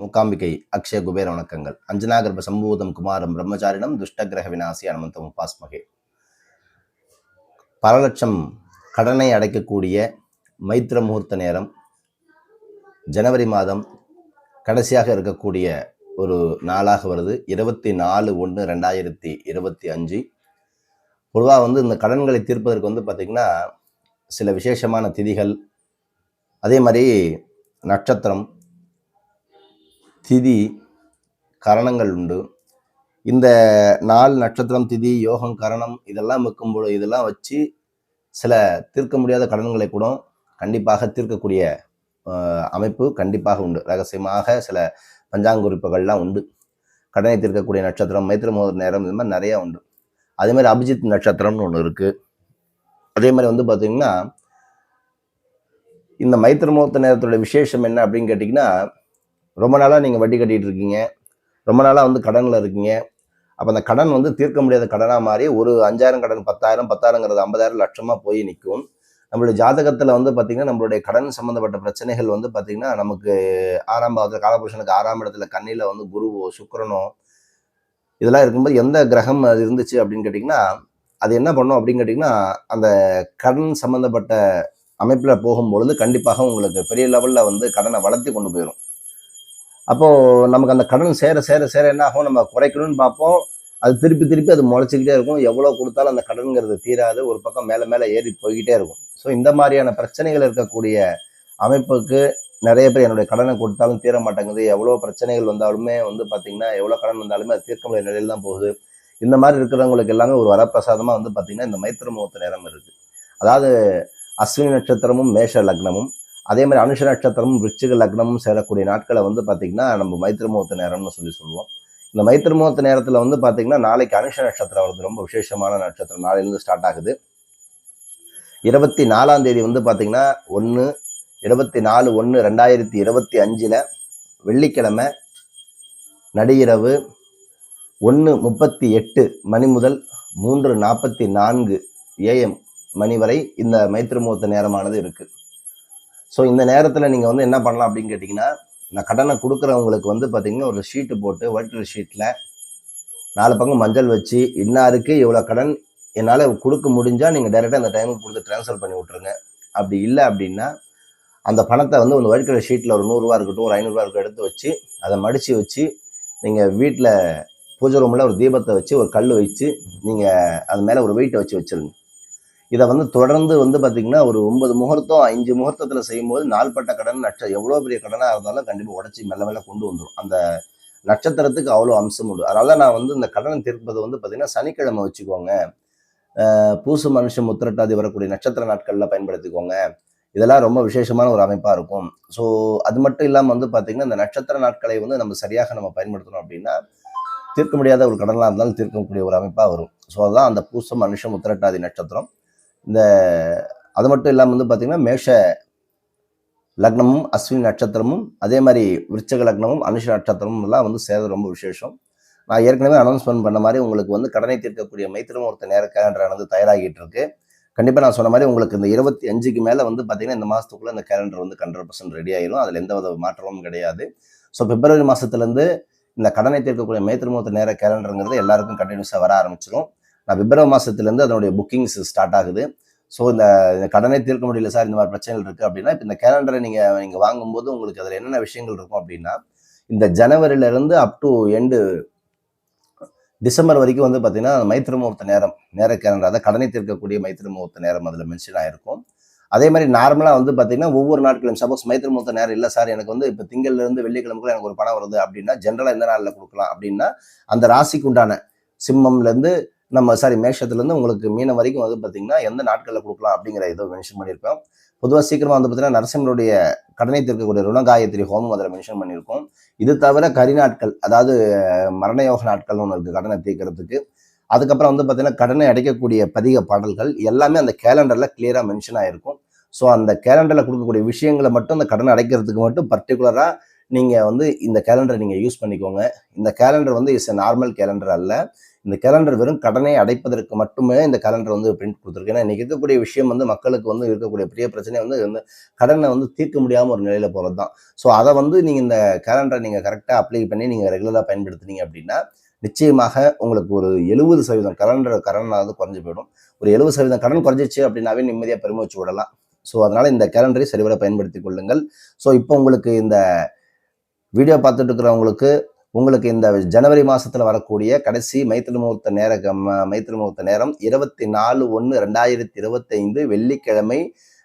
மூகாம்பிகை அக்ஷய குபேர வணக்கங்கள். அஞ்சனாகர்ப சம்பூதம் குமாரம் பிரம்மச்சாரிடம் துஷ்டகிரக விநாசி அனுமந்தம் உபாஸ்மகே பல லட்சம் கடனை அடைக்கக்கூடிய மைத்திர முகூர்த்த நேரம் ஜனவரி மாதம் கடைசியாக இருக்கக்கூடிய ஒரு நாளாக வருது. இருபத்தி நாலு ஒன்று ரெண்டாயிரத்தி இருபத்தி அஞ்சு. பொதுவாக வந்து இந்த கடன்களை தீர்ப்பதற்கு வந்து பார்த்திங்கன்னா சில விசேஷமான திதிகள் அதே மாதிரி நட்சத்திரம் திதி கரணங்கள் உண்டு. இந்த நாள் நட்சத்திரம் திதி யோகம் கரணம் இதெல்லாம் வைக்கும்போது இதெல்லாம் வச்சு சில தீர்க்க முடியாத கடன்களை கூட கண்டிப்பாக தீர்க்கக்கூடிய அமைப்பு கண்டிப்பாக உண்டு. ரகசியமாக சில பஞ்சாங்க குறிப்புகள்லாம் உண்டு. கடனை தீர்க்கக்கூடிய நட்சத்திரம் மைத்திர நேரம் இது மாதிரி நிறையா உண்டு. அதே மாதிரி அபிஜித் நட்சத்திரம்னு ஒன்று இருக்குது அதே மாதிரி வந்து பார்த்திங்கன்னா இந்த மைத்திர முகூர்த்த நேரத்தோட விசேஷம் என்ன அப்படின்னு கேட்டிங்கன்னா ரொம்ப நாளாக நீங்கள் வட்டி கட்டிகிட்டு இருக்கீங்க. ரொம்ப நாளாக வந்து கடனில் இருக்கீங்க. அப்போ அந்த கடன் வந்து தீர்க்க முடியாத கடனாக மாறி ஒரு அஞ்சாயிரம் கடன் பத்தாயிரம் பத்தாயிரங்கிறது ஐம்பதாயிரம் லட்சமாக போய் நிற்கும் நம்மளுடைய ஜாதகத்தில் வந்து பார்த்திங்கன்னா நம்மளுடைய கடன் சம்மந்தப்பட்ட பிரச்சனைகள் வந்து பார்த்திங்கன்னா நமக்கு ஆறாம் பாவத்தில் காலபுருஷனுக்கு ஆறாம் இடத்துல கண்ணியில் வந்து குருவோ சுக்கரனோ இதெல்லாம் இருக்கும்போது எந்த கிரகம் அது இருந்துச்சு அப்படின்னு கேட்டிங்கன்னா அது என்ன பண்ணும் அப்படின்னு கேட்டிங்கன்னா அந்த கடன் சம்மந்தப்பட்ட அமைப்பில் போகும்பொழுது கண்டிப்பாக உங்களுக்கு பெரிய லெவலில் வந்து கடனை வளர்த்தி கொண்டு போயிடும் அப்போது நமக்கு அந்த கடன் சேர சேர சேர என்ன ஆகும்? நம்ம குறைக்கணும்னு பார்ப்போம். அது திருப்பி திருப்பி அது முளைச்சிக்கிட்டே இருக்கும். எவ்வளோ கொடுத்தாலும் அந்த கடனுங்கிறது தீராது. ஒரு பக்கம் மேலே மேலே ஏறி போய்கிட்டே இருக்கும். ஸோ இந்த மாதிரியான பிரச்சனைகள் இருக்கக்கூடிய அமைப்புக்கு நிறைய பேர் என்னுடைய கடனை கொடுத்தாலும் தீர மாட்டேங்குது. எவ்வளோ பிரச்சனைகள் வந்தாலுமே வந்து பார்த்திங்கன்னா எவ்வளோ கடன் வந்தாலுமே அது தீர்க்க முடியாத நிலையில் தான் போகுது. இந்த மாதிரி இருக்கிறவங்களுக்கு எல்லாமே ஒரு வரப்பிரசாதமாக வந்து பார்த்திங்கன்னா இந்த மைத்திர முகூர்த்த நேரம் இருக்குது அதாவது அஸ்வினி நட்சத்திரமும் மேஷ லக்னமும். அதே மாதிரி அனுஷ நட்சத்திரமும் விருச்சிக லக்னமும் சேரக்கூடிய நாட்களை வந்து பார்த்திங்கன்னா நம்ம மைத்திரமுகூர்த்த நேரம்னு சொல்லி சொல்லுவோம். இந்த மைத்திரமுகூர்த்த நேரத்தில் வந்து பார்த்தீங்கன்னா நாளைக்கு அனுஷ நட்சத்திரம் வருது ரொம்ப விசேஷமான நட்சத்திரம். நாளையிலேருந்து ஸ்டார்ட் ஆகுது. இருபத்தி நாலாம் தேதி வந்து பார்த்திங்கன்னா ஒன்று இருபத்தி நாலு ஒன்று ரெண்டாயிரத்தி இருபத்தி அஞ்சில் வெள்ளிக்கிழமை நடிஇரவு ஒன்று முப்பத்தி எட்டு மணி முதல் மூன்று நாற்பத்தி நான்கு ஏஎம் மணி வரை இந்த மைத்திரமுகூர்த்த நேரமானது இருக்குது ஸோ இந்த நேரத்தில் நீங்கள் வந்து என்ன பண்ணலாம் அப்படின்னு கேட்டிங்கன்னா நான் கடனை கொடுக்குறவங்களுக்கு வந்து பார்த்திங்கன்னா ஒரு ஷீட்டு போட்டு ஒயிட் கலர் ஷீட்டில் நாலு பக்கம் மஞ்சள் வச்சு இன்னாருக்கு இவ்வளோ கடன் என்னால் கொடுக்க முடிஞ்சால் நீங்கள் டைரெக்டாக அந்த டைமுக்கு கொடுத்து ட்ரான்ஸ்ஃபர் பண்ணி விட்ருங்க அப்படி இல்லை அப்படின்னா அந்த பணத்தை வந்து ஒரு ஒயிட் கலர் ஷீட்டில் ஒரு நூறுரூவா இருக்கட்டும் ஒரு ஐநூறுரூவா இருக்கட்டும் எடுத்து வச்சு அதை மடித்து வச்சு நீங்கள் வீட்டில் பூஜை ரூமில் ஒரு தீபத்தை வச்சு ஒரு கல் வச்சு நீங்கள் அது மேலே ஒரு வெயிட்டை வச்சு வச்சிருங்க. இதை வந்து தொடர்ந்து வந்து பார்த்தீங்கன்னா ஒரு ஒன்பது முகூர்த்தம் அஞ்சு முகூர்த்தத்தில் செய்யும்போது நாள்பட்ட கடன் நட்ச எவ்வளோ பெரிய கடனாக இருந்தாலும் கண்டிப்பாக உடச்சி மெல்ல மெல்ல கொண்டு வந்துடும் அந்த நட்சத்திரத்துக்கு அவ்வளோ அம்சம் உண்டு. அதனால நான் வந்து இந்த கடனை தீர்ப்பது வந்து பார்த்திங்கன்னா சனிக்கிழமை வச்சுக்கோங்க. பூசு மனுஷன் முத்திரட்டாதி வரக்கூடிய நட்சத்திர நாட்களில் பயன்படுத்திக்கோங்க. இதெல்லாம் ரொம்ப விசேஷமான ஒரு அமைப்பாக இருக்கும். ஸோ அது மட்டும் இல்லாமல் வந்து பார்த்திங்கன்னா இந்த நட்சத்திர நாட்களை வந்து நம்ம சரியாக நம்ம பயன்படுத்தணும் அப்படின்னா தீர்க்க முடியாத ஒரு கடனாக இருந்தாலும் தீர்க்கக்கூடிய ஒரு அமைப்பாக வரும். ஸோ அதுதான் அந்த பூசம் மனுஷன் முத்திரட்டாதி நட்சத்திரம். இந்த அது மட்டும் இல்லாமல் வந்து பார்த்திங்கன்னா மேஷ லக்னமும் அஸ்வினி நட்சத்திரமும் அதே மாதிரி விருச்சக லக்னமும் அனுஷ நட்சத்திரமும் எல்லாம் வந்து சேர்றது ரொம்ப விசேஷம். நான் ஏற்கனவே அனௌன்ஸ்மெண்ட் பண்ண மாதிரி உங்களுக்கு வந்து கடனை தீர்க்கக்கூடிய மைத்திரமூர்த்த நேர கேலண்டரானது தயாராகிட்டு இருக்கு கண்டிப்பாக நான் சொன்ன மாதிரி உங்களுக்கு இந்த இருபத்தி அஞ்சுக்கு மேலே வந்து பார்த்தீங்கன்னா இந்த மாதத்துக்குள்ளே இந்த கேலண்டர் வந்து ஹண்ட்ரட் பர்சன்ட் ரெடி ஆயிரும். அதில் எந்த வித மாற்றமும் கிடையாது. ஸோ பிப்ரவரி மாதத்துலேருந்து இந்த கடனை தீர்க்கக்கூடிய மைத்திரமூர்த்த நேர கேலண்டருங்கிறது எல்லாருக்கும் கண்டினியூஸாக வர ஆரம்பிச்சிடும் நான் பிப்ரவரி மாதத்துலேருந்து அதனுடைய புக்கிங்ஸ் ஸ்டார்ட் ஆகுது. ஸோ இந்த கடனை தீர்க்க முடியல சார் இந்த மாதிரி பிரச்சனைகள் இருக்குது அப்படின்னா இப்போ இந்த கேலண்டரை நீங்கள் நீங்கள் வாங்கும்போது உங்களுக்கு அதில் என்னென்ன விஷயங்கள் இருக்கும் அப்படின்னா இந்த ஜனவரியிலேருந்து அப் டு எண்டு டிசம்பர் வரைக்கும் வந்து பார்த்தீங்கன்னா மைத்திர முகூர்த்த நேரம் நேர கேலண்டர் அதாவது கடனை தீர்க்கக்கூடிய மைத்திர முகூர்த்த நேரம் அதில் மென்ஷன் ஆகிருக்கும் அதே மாதிரி நார்மலாக வந்து பார்த்தீங்கன்னா ஒவ்வொரு நாட்களும் சப்போஸ் மைத்திர முகூர்த்த நேரம் இல்லை சார் எனக்கு வந்து இப்போ திங்கள்லேருந்து வெள்ளிக்கிழமைக்குள்ள எனக்கு ஒரு பணம் வருது அப்படின்னா ஜென்ரலாக எந்த நாளில் கொடுக்கலாம் அப்படின்னா அந்த ராசிக்கு உண்டான சிம்மம்லேருந்து நம்ம சாரி மேஷத்துலேருந்து உங்களுக்கு மீனம் வரைக்கும் வந்து பார்த்தீங்கன்னா எந்த நாட்களில் கொடுக்கலாம் அப்படிங்கிற இதோ மென்ஷன் பண்ணியிருக்கோம். பொதுவாக சீக்கிரமாக வந்து பார்த்தீங்கன்னா நரசிம்மருடைய கடனை தீர்க்கக்கூடிய ருணகாயத்ரி ஹோமம் அதில் மென்ஷன் பண்ணியிருக்கோம். இது தவிர கரி நாட்கள் அதாவது மரணயோக நாட்கள்னு ஒன்று இருக்குது கடனை தீர்க்கிறதுக்கு. அதுக்கப்புறம் வந்து பார்த்தீங்கன்னா கடனை அடைக்கக்கூடிய பதிக பாடல்கள் எல்லாமே அந்த கேலண்டரில் கிளியராக மென்ஷன் ஆகிருக்கும் ஸோ அந்த கேலண்டரில் கொடுக்கக்கூடிய விஷயங்களை மட்டும் அந்த கடனை அடைக்கிறதுக்கு மட்டும் பர்டிகுலராக நீங்கள் வந்து இந்த கேலண்டரை நீங்கள் யூஸ் பண்ணிக்கோங்க. இந்த கேலண்டர் வந்து இஸ் நார்மல் கேலண்டர் அல்ல. இந்த கேலண்டர் வெறும் கடனை அடைப்பதற்கு மட்டுமே இந்த கேலண்டர் வந்து பிரிண்ட் கொடுத்துருக்கு. ஏன்னா இன்றைக்கி இருக்கக்கூடிய விஷயம் வந்து மக்களுக்கு வந்து இருக்கக்கூடிய பெரிய பிரச்சனை வந்து இந்த கடனை வந்து தீர்க்க முடியாமல் ஒரு நிலையில் போகிறது தான் ஸோ அதை வந்து நீங்கள் இந்த கேலண்டரை நீங்கள் கரெக்டாக அப்ளை பண்ணி நீங்கள் ரெகுலராக பயன்படுத்துனீங்க அப்படின்னா நிச்சயமாக உங்களுக்கு ஒரு எழுபது சதவீதம் கலண்டர் கடனாவது வந்து போயிடும். ஒரு எழுபது சதவீதம் கடன் குறைஞ்சிச்சு அப்படின்னாவே நிம்மதியாக பெருமூச்சு விடலாம். ஸோ அதனால் இந்த கேலண்டரை சரிவர பயன்படுத்தி கொள்ளுங்கள். ஸோ இப்போ உங்களுக்கு இந்த வீடியோ பார்த்துட்டு இருக்கிறவங்களுக்கு உங்களுக்கு இந்த ஜனவரி மாதத்தில் வரக்கூடிய கடைசி மைத்திரி முகூர்த்த நேர மைத்திரி முகூர்த்த நேரம் இருபத்தி நாலு ஒன்று ரெண்டாயிரத்தி இருபத்தைந்து வெள்ளிக்கிழமை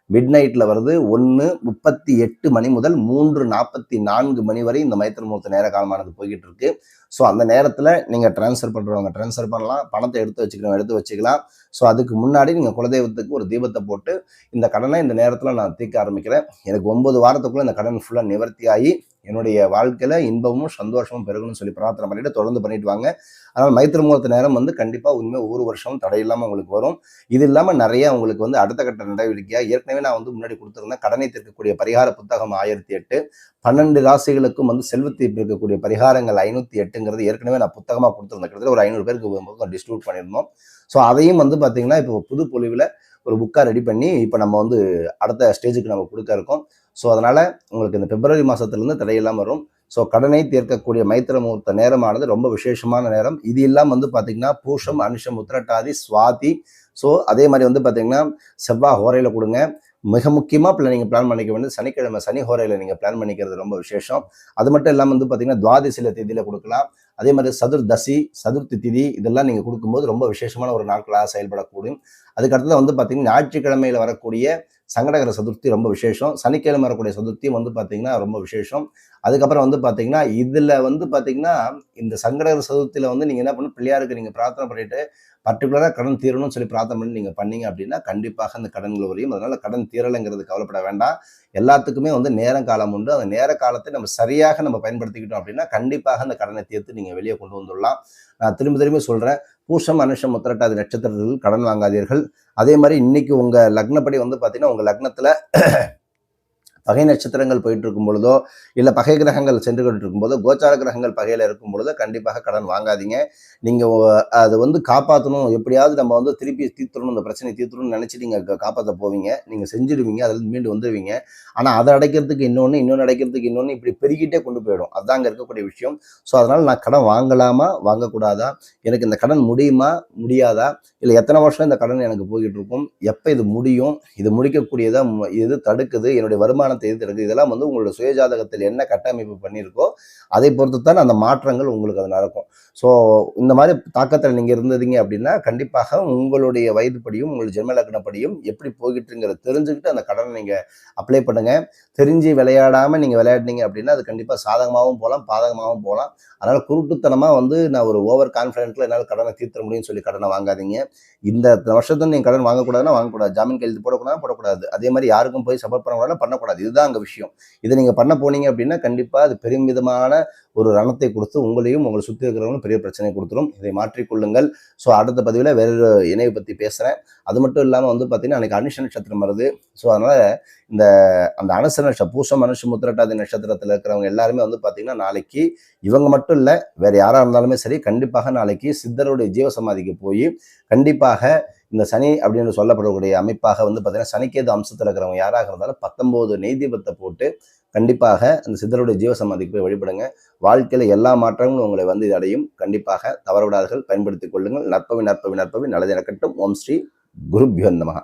மிட் நைட்டில் வருது ஒன்று முப்பத்தி எட்டு மணி முதல் மூன்று நாற்பத்தி நான்கு மணி வரை இந்த மைத்திரி முகூர்த்த நேர காலமானது போய்கிட்டு இருக்கு ஸோ அந்த நேரத்தில் நீங்கள் ட்ரான்ஸ்ஃபர் பண்ணுறவங்க ட்ரான்ஸ்ஃபர் பண்ணலாம். பணத்தை எடுத்து வச்சுக்கணும் எடுத்து வச்சுக்கலாம். ஸோ அதுக்கு முன்னாடி நீங்கள் குலதெய்வத்துக்கு ஒரு தீபத்தை போட்டு இந்த கடனை இந்த நேரத்தில் நான் தீர்க்க ஆரம்பிக்கிறேன். எனக்கு ஒன்பது வாரத்துக்குள்ளே இந்த கடன் ஃபுல்லாக நிவர்த்தி ஆகி என்னுடைய வாழ்க்கையில் இன்பமும் சந்தோஷமும் பெருகணும்னு சொல்லி பிரார்த்தனை பண்ணிட்டு தொடர்ந்து பண்ணிட்டு வாங்க. அதனால் மைத்திர முகூர்த்த நேரம் வந்து கண்டிப்பாக உண்மையாக ஒரு தடை தடையில்லாமல் உங்களுக்கு வரும். இது இல்லாமல் நிறைய உங்களுக்கு வந்து அடுத்த கட்ட நடவடிக்கையாக ஏற்கனவே நான் வந்து முன்னாடி கொடுத்துருந்தேன் கடனை தீர்க்கக்கூடிய பரிகார புத்தகம் ஆயிரத்தி எட்டு பன்னெண்டு ராசிகளுக்கும் வந்து செல்வத்தை இருக்கக்கூடிய பரிகாரங்கள் ஐநூற்றி எட்டுங்கிறது ஏற்கனவே நான் புத்தகமாக கொடுத்துருந்தேன் கிட்டத்தட்ட ஒரு ஐநூறு பேருக்கு டிஸ்ட்ரிபியூட் பண்ணியிருந்தோம். ஸோ அதையும் வந்து பார்த்தீங்கன்னா இப்போ புது பொலிவில் ஒரு புக்காக ரெடி பண்ணி இப்போ நம்ம வந்து அடுத்த ஸ்டேஜுக்கு நம்ம கொடுக்க இருக்கோம். ஸோ அதனால் உங்களுக்கு இந்த பிப்ரவரி மாதத்துலேருந்து தடையில்லாமல் வரும். ஸோ கடனை தீர்க்கக்கூடிய மைத்திர முகூர்த்த நேரமானது ரொம்ப விசேஷமான நேரம். இது இல்லாமல் வந்து பார்த்திங்கன்னா பூஷம் அனுஷம் உத்திரட்டாதி சுவாதி. ஸோ அதே மாதிரி வந்து பார்த்தீங்கன்னா செவ்வாய் ஹோரையில் கொடுங்க. மிக முக்கியமாக பிள்ளை நீங்கள் பிளான் பண்ணிக்க வேண்டியது சனிக்கிழமை சனி ஹோரையில் நீங்கள் பிளான் பண்ணிக்கிறது ரொம்ப விசேஷம். அது மட்டும் இல்லாமல் வந்து பார்த்தீங்கன்னா துவாதிசில தேதியில் கொடுக்கலாம். அதே மாதிரி சதுர்தசி சதுர்த்தி திதி இதெல்லாம் நீங்கள் கொடுக்கும்போது ரொம்ப விசேஷமான ஒரு நாட்களாக செயல்படக்கூடும். அதுக்கடுத்தது வந்து பார்த்தீங்கன்னா ஞாயிற்றுக்கிழமையில் வரக்கூடிய சங்கடகர சதுர்த்தி ரொம்ப விசேஷம். சனிக்கிழமை வரக்கூடிய சதுர்த்தியும் வந்து பார்த்தீங்கன்னா ரொம்ப விசேஷம். அதுக்கப்புறம் வந்து பார்த்தீங்கன்னா இதில் வந்து பார்த்தீங்கன்னா இந்த சங்கடகர சதுர்த்தியில் வந்து நீங்கள் என்ன பண்ணணும்? பிள்ளையாருக்கு நீங்கள் பிரார்த்தனை பண்ணிட்டு பர்டிகுலராக கடன் தீரணும்னு சொல்லி பிரார்த்தனை பண்ணி நீங்கள் பண்ணீங்க அப்படின்னா கண்டிப்பாக அந்த கடன்கள் வரையும் அதனால் கடன் தீரலைங்கிறது கவலைப்பட வேண்டாம். எல்லாத்துக்குமே வந்து நேரம் காலம் உண்டு. அந்த நேர காலத்தை நம்ம சரியாக நம்ம பயன்படுத்திக்கிட்டோம் அப்படின்னா கண்டிப்பாக அந்த கடனை தீர்த்து நீங்கள் வெளியே கொண்டு வந்துடலாம் நான் திரும்ப திரும்ப சொல்கிறேன் பூஷம் அனுஷம் முத்திரட்டாதி நட்சத்திரத்தில் கடன் வாங்காதீர்கள். அதே மாதிரி இன்னைக்கு உங்கள் லக்னப்படி வந்து பார்த்தீங்கன்னா உங்கள் லக்னத்தில் பகை நட்சத்திரங்கள் போயிட்டு இருக்கும் பொழுதோ இல்லை பகை கிரகங்கள் சென்று கொண்டு இருக்கும்போதோ கோச்சார கிரகங்கள் பகையில் இருக்கும் பொழுதோ கண்டிப்பாக கடன் வாங்காதீங்க. நீங்கள் அதை வந்து காப்பாற்றணும் எப்படியாவது நம்ம வந்து திருப்பி தீர்த்துடணும். இந்த பிரச்சனை தீர்த்துணும்னு நினச்சி நீங்கள் காப்பாற்ற போவீங்க. நீங்கள் செஞ்சிடுவீங்க. அதில் மீண்டு வந்துடுவீங்க ஆனால் அதை அடைக்கிறதுக்கு இன்னொன்று இன்னொன்று அடைக்கிறதுக்கு இன்னொன்று இப்படி பெருகிட்டே கொண்டு போயிடும். அதுதான் அங்கே இருக்கக்கூடிய விஷயம். ஸோ அதனால் நான் கடன் வாங்கலாமா? வாங்கக்கூடாதா? எனக்கு இந்த கடன் முடியுமா? முடியாதா? இல்லை எத்தனை வருஷம் இந்த கடன் எனக்கு போய்கிட்டு இருக்கும்? எப்போ இது முடியும்? இது முடிக்கக்கூடியதாக இது தடுக்குது? என்னுடைய வருமானம் வருமானத்தை எதிர்த்து இதெல்லாம் வந்து உங்களோட சுயஜாதகத்தில் என்ன கட்டமைப்பு பண்ணியிருக்கோ அதை பொறுத்து தான் அந்த மாற்றங்கள் உங்களுக்கு அது நடக்கும். ஸோ இந்த மாதிரி தாக்கத்தில் நீங்கள் இருந்ததுங்க அப்படின்னா கண்டிப்பாக உங்களுடைய வயதுப்படியும் உங்களுடைய ஜென்ம லக்னப்படியும் எப்படி போய்கிட்டுங்கிறத தெரிஞ்சுக்கிட்டு அந்த கடனை நீங்கள் அப்ளை பண்ணுங்கள் தெரிஞ்சு விளையாடாமல் நீங்கள் விளையாடினீங்க அப்படின்னா அது கண்டிப்பாக சாதகமாகவும் போகலாம் பாதகமாகவும் போகலாம். அதனால் குருட்டுத்தனமாக வந்து நான் ஒரு ஓவர் கான்ஃபிடென்ட்டில் என்னால் கடனை தீர்த்த முடியும்னு சொல்லி கடனை வாங்காதீங்க. இந்த வருஷத்தை நீங்கள் கடன் வாங்கக்கூடாதுன்னா வாங்கக்கூடாது. ஜாமீன் கையெழுத்து போடக்கூடாது போடக்கூடாது. அதே மாதிரி யாருக்கும் போய் சப்போர்ட் பண்ணக்கூடாதுன்னா பண்ணக்கூடாது. இதுதான் அங்கே விஷயம். இதை நீங்கள் பண்ண போனீங்க அப்படின்னா கண்டிப்பாக அது பெருமிதமான ஒரு ரணத்தை கொடுத்து உங்களையும் உங்களை சுற்றி இருக்கிறவங்களும் பெரிய பிரச்சனை கொடுத்துரும். இதை மாற்றிக்கொள்ளுங்கள் ஸோ அடுத்த பதிவில் வேறொரு இணைவை பற்றி பேசுகிறேன் அது மட்டும் இல்லாமல் வந்து பார்த்தீங்கன்னா அன்றைக்கி அனுஷ நட்சத்திரம் வருது. ஸோ அதனால் இந்த அந்த அனுச நட்சத்திரம் பூசம் அனுஷ முத்திரட்டாதி நட்சத்திரத்தில் இருக்கிறவங்க எல்லாருமே வந்து பார்த்தீங்கன்னா நாளைக்கு இவங்க மட்டும் இல்லை வேறு யாராக இருந்தாலுமே சரி கண்டிப்பாக நாளைக்கு சித்தருடைய ஜீவசமாதிக்கு போய் கண்டிப்பாக இந்த சனி அப்படின்னு சொல்லப்படக்கூடிய அமைப்பாக வந்து பார்த்தீங்கன்னா சனிக்கேது அம்சத்தில் இருக்கிறவங்க யாராக இருந்தாலும் பத்தொம்போது நெய் தீபத்தை போட்டு கண்டிப்பாக அந்த சித்தருடைய ஜீவசமாதிக்கு போய் வழிபடுங்க. வாழ்க்கையில் எல்லா மாற்றங்களும் உங்களை வந்து இது அடையும். கண்டிப்பாக தவறவிடாதர்கள் பயன்படுத்திக் கொள்ளுங்கள். நற்பவி நற்பவி நற்பவி. நல்லது எனக்கட்டும் ஓம் ஸ்ரீ குருபியோ நமகா